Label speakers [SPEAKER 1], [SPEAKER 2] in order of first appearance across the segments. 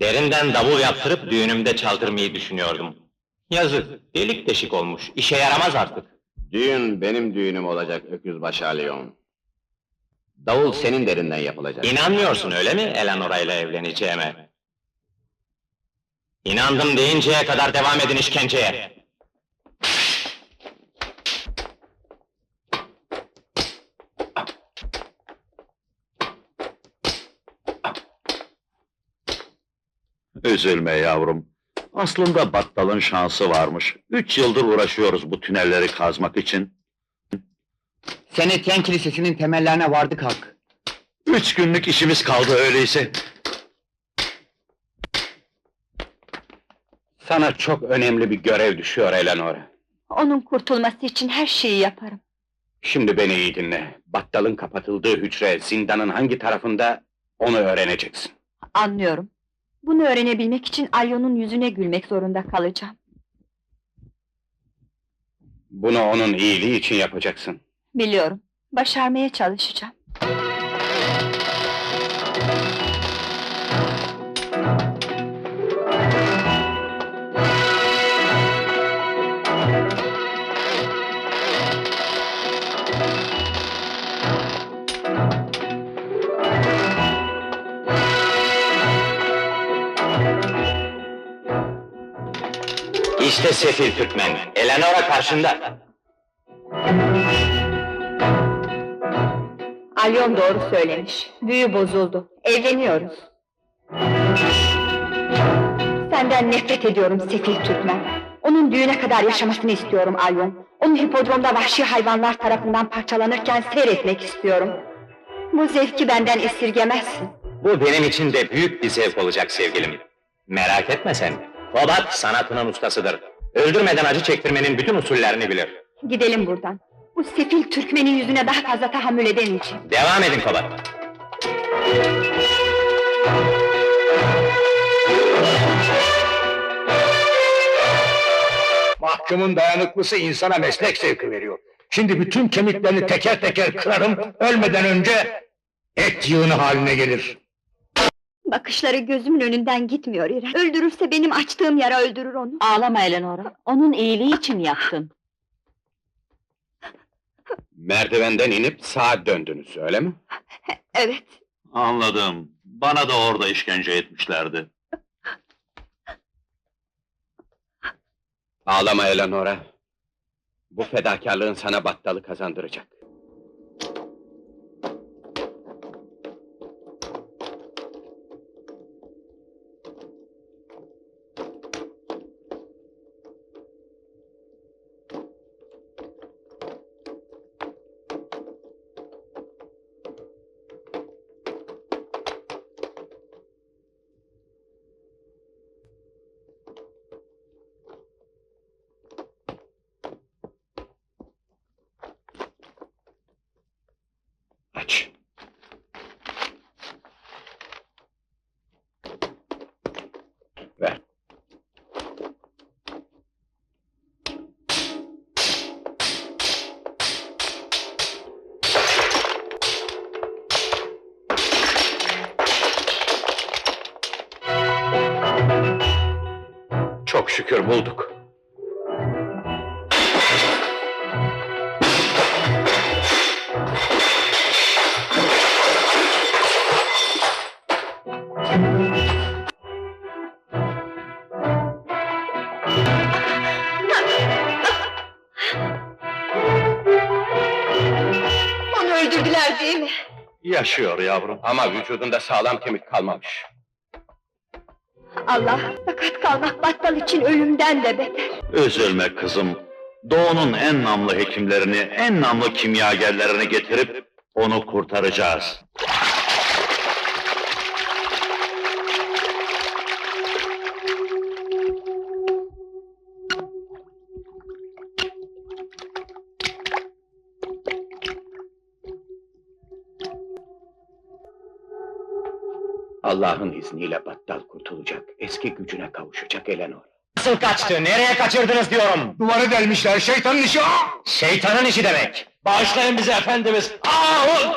[SPEAKER 1] Derinden davul yaptırıp düğünümde çaldırmayı düşünüyordum. Yazık, delik deşik olmuş, işe yaramaz artık.
[SPEAKER 2] Düğün benim düğünüm olacak Öküzbaşı Alyon. Davul senin derinden yapılacak.
[SPEAKER 1] İnanmıyorsun öyle mi Eleanora ile evleneceğime? İnandım deyinceye kadar devam edin işkenceye.
[SPEAKER 3] Üzülme yavrum. Aslında battalın şansı varmış. Üç yıldır uğraşıyoruz bu tünelleri kazmak için.
[SPEAKER 4] Senetyen Kilisesi'nin temellerine vardık Hak.
[SPEAKER 3] Üç günlük işimiz kaldı öyleyse.
[SPEAKER 4] Sana çok önemli bir görev düşüyor Eleanor.
[SPEAKER 5] Onun kurtulması için her şeyi yaparım.
[SPEAKER 4] Şimdi beni iyi dinle. Battalın kapatıldığı hücre zindanın hangi tarafında onu öğreneceksin.
[SPEAKER 5] Anlıyorum. Bunu öğrenebilmek için Alyon'un yüzüne gülmek zorunda kalacağım.
[SPEAKER 4] Bunu onun iyiliği için yapacaksın.
[SPEAKER 5] Biliyorum. Başarmaya çalışacağım.
[SPEAKER 1] İşte sefil Türkmen, Eleanora karşında.
[SPEAKER 5] Alyon doğru söylemiş. Büyü bozuldu. Evleniyoruz. Senden nefret ediyorum sefil Türkmen. Onun düğüne kadar yaşamasını istiyorum Alyon. Onun hipodromda vahşi hayvanlar tarafından parçalanırken seyretmek istiyorum. Bu zevki benden esirgemezsin.
[SPEAKER 1] Bu benim için de büyük bir zevk olacak sevgilim. Merak etme sen. Kobat sanatının ustasıdır. Öldürmeden acı çektirmenin bütün usullerini bilir.
[SPEAKER 5] Gidelim buradan. Bu sefil Türkmenin yüzüne daha fazla tahammül edemeyeceğim.
[SPEAKER 1] Devam edin Kobat.
[SPEAKER 6] Mahkumun dayanıklısı insana meslek zevki veriyor. Şimdi bütün kemiklerini teker teker kırarım, ölmeden önce et yığını haline gelir.
[SPEAKER 5] Bakışları gözümün önünden gitmiyor İrem. Öldürürse benim açtığım yara öldürür onu. Ağlama Eleonora. Onun iyiliği için yaptın.
[SPEAKER 4] Merdivenden inip sağa döndünüz, öyle mi?
[SPEAKER 5] Evet.
[SPEAKER 3] Anladım. Bana da orada işkence etmişlerdi.
[SPEAKER 4] Ağlama Eleanora. Bu fedakarlığın sana battalı kazandıracak. Şükür bulduk.
[SPEAKER 5] Onu öldürdüler değil mi?
[SPEAKER 3] Yaşıyor yavrum.
[SPEAKER 4] Ama vücudunda sağlam kemik kalmamış.
[SPEAKER 5] Allah, sakat kalmak battal için ölümden de beter.
[SPEAKER 3] Üzülme kızım. Doğu'nun en namlı hekimlerini, en namlı kimyagerlerini getirip onu kurtaracağız.
[SPEAKER 4] Allah'ın izniyle battal kurtulacak, eski gücüne kavuşacak Eleanor.
[SPEAKER 1] Nasıl kaçtı? Nereye kaçırdınız diyorum?
[SPEAKER 6] Duvarı delmişler, şeytanın işi! Aa!
[SPEAKER 1] Şeytanın işi demek. Bağışlayın bizi efendimiz. Aa!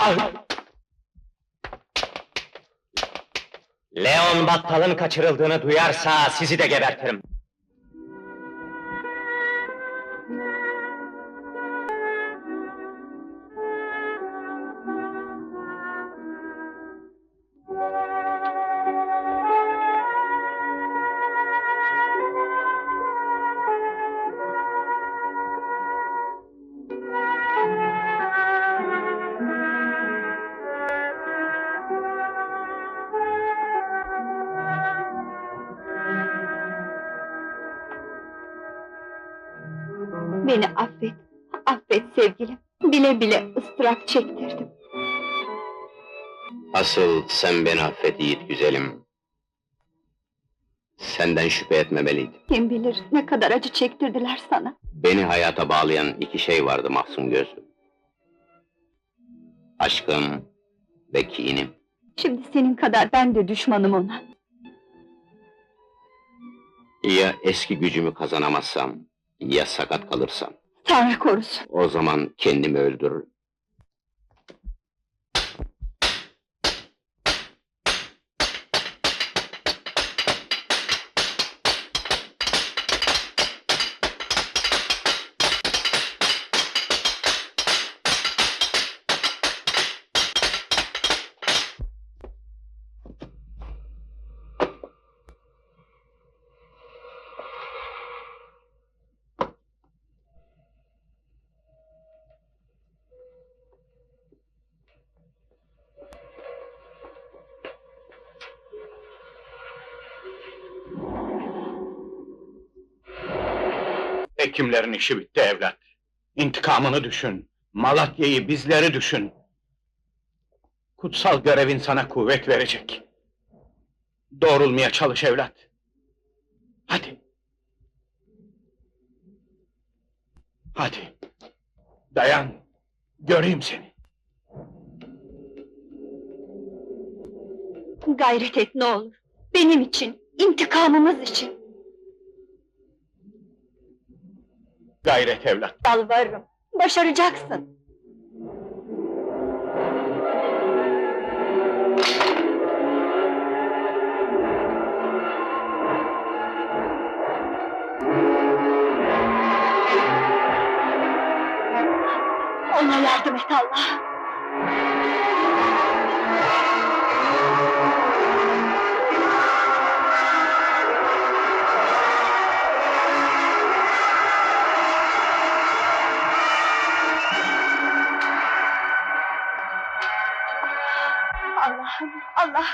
[SPEAKER 1] Ah! Leon Battal'ın kaçırıldığını duyarsa sizi de gebertirim.
[SPEAKER 5] Beni affet, affet sevgilim. Bile bile ıstırap çektirdim.
[SPEAKER 2] Asıl sen beni affet yiğit güzelim. Senden şüphe etmemeliydim.
[SPEAKER 5] Kim bilir ne kadar acı çektirdiler sana.
[SPEAKER 2] Beni hayata bağlayan iki şey vardı mahzun gözlüm. Aşkım ve kinim.
[SPEAKER 5] Şimdi senin kadar ben de düşmanım ona.
[SPEAKER 2] Ya eski gücümü kazanamazsam, ya sakat kalırsam.
[SPEAKER 5] Tanrı korusun.
[SPEAKER 2] O zaman kendimi öldürür.
[SPEAKER 4] Hekimlerin işi bitti evlat. İntikamını düşün. Malatya'yı, bizleri düşün. Kutsal görevin sana kuvvet verecek. Doğrulmaya çalış evlat. Hadi. Hadi. Dayan. Göreyim seni.
[SPEAKER 5] Gayret et ne olur. Benim için, intikamımız için.
[SPEAKER 4] Gayret evlat.
[SPEAKER 5] Yalvarırım. Başaracaksın. Ona yardım et Allah.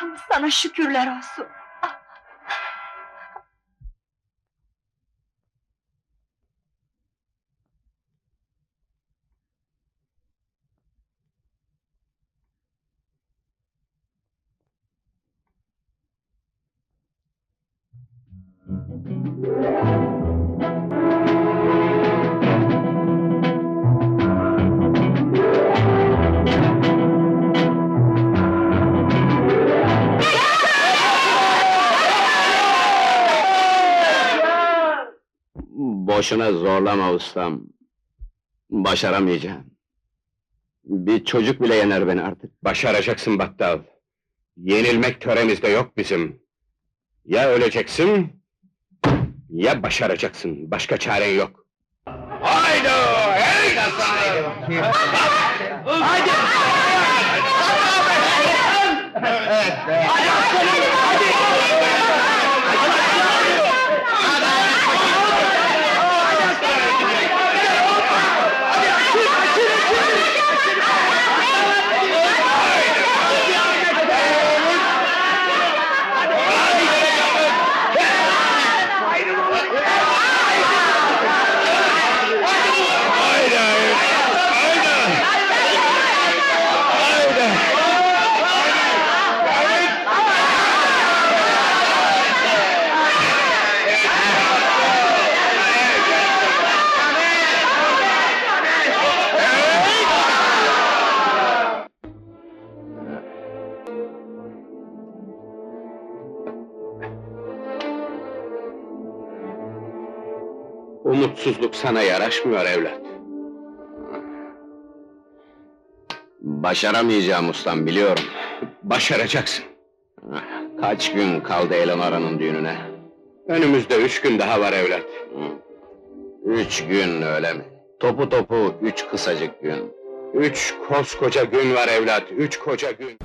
[SPEAKER 5] Allah'ım sana şükürler olsun.
[SPEAKER 2] Boşuna zorlama ustam. Başaramayacağım. Bir çocuk bile yener beni artık.
[SPEAKER 4] Başaracaksın Battal. Yenilmek töremizde yok bizim. Ya öleceksin, ya başaracaksın. Başka çaren yok. Haydi! Hey Haydi! Umutsuzluk sana yaraşmıyor evlat.
[SPEAKER 2] Başaramayacağım ustam biliyorum.
[SPEAKER 4] Başaracaksın.
[SPEAKER 2] Kaç gün kaldı Eleanora'nın düğününe?
[SPEAKER 4] Önümüzde üç gün daha var evlat.
[SPEAKER 2] Üç gün öyle mi? Topu topu üç kısacık gün.
[SPEAKER 4] Üç koskoca gün var evlat, üç koca gün.